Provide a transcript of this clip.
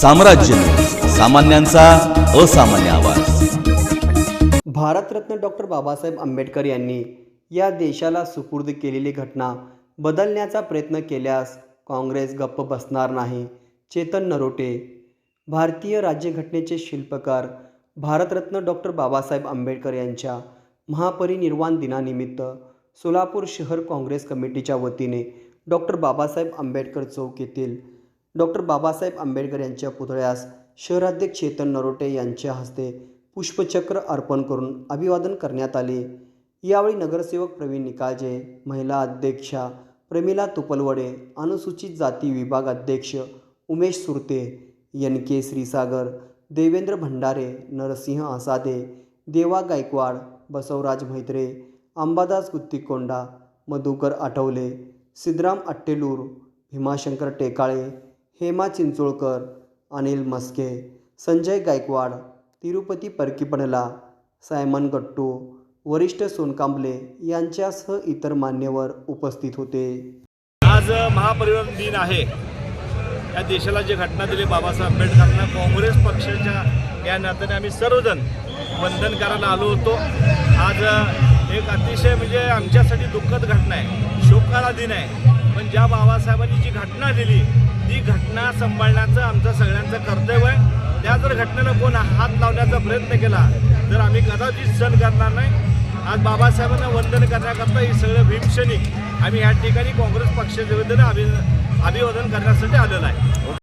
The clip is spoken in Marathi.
साम्राज्य सामान्यांचा असामान्य आवाज. भारतरत्न डॉक्टर बाबासाहेब आंबेडकर यांनी या देशाला सुपूर्द केलेली घटना बदलण्याचा प्रयत्न केल्यास काँग्रेस गप्प बसणार नाही. चेतन नरोटे भारतीय राज्यघटनेचे शिल्पकार भारतरत्न डॉक्टर बाबासाहेब आंबेडकर यांच्या महापरिनिर्वाण दिनानिमित्त सोलापूर शहर काँग्रेस कमिटीच्या वतीने डॉक्टर बाबासाहेब आंबेडकर चौक येथील डॉक्टर बाबासाहेब आंबेडकर यांच्या पुतळ्यास शहराध्यक्ष चेतन नरोटे यांच्या हस्ते पुष्पचक्र अर्पण करून अभिवादन करण्यात आले. यावेळी नगरसेवक प्रवीण निकाळजे महिला अध्यक्षा प्रमिला तुपलवडे अनुसूचित जाती विभाग अध्यक्ष Umesh Surte N K Shrisagar Devendra Bhandare Narsinh Asade Deva Gaikwad Basavraj Mhatre Ambadas Guttikonda Madhukar Athawale Siddharam Attelur Bhimashankar Tekale Hema Chincholkar Anil Maske Sanjay Gaikwad Tirupati परकीपणला Simon Gattu वरिष्ठ सोनकांबले यांच्यासह इतर मान्यवर उपस्थित होते. आज महापरिवहन दिन आहे. या देशाला जे घटना दिली बाबासाहेब आंबेडकरांना काँग्रेस पक्षाच्या या नात्याने आम्ही सर्वजण वंदन करायला आलो होतो. आज एक अतिशय म्हणजे आमच्यासाठी दुःखद घटना आहे. शोकाला दिन आहे. पण ज्या बाबासाहेबांनी जी घटना दिली ती घटना सांभाळण्याचं आमचं सगळ्यांचं कर्तव्य आहे. त्या जर घटनेला कोण हात लावण्याचा प्रयत्न केला तर आम्ही कदाचित सण करणार नाही. आज बाबासाहेबांना वंदन करण्याकरता हे सगळं भीमसैनिक आम्ही या ठिकाणी काँग्रेस पक्षाच्या वतीनं अभि अभिवादन करण्यासाठी आलेलं आहे.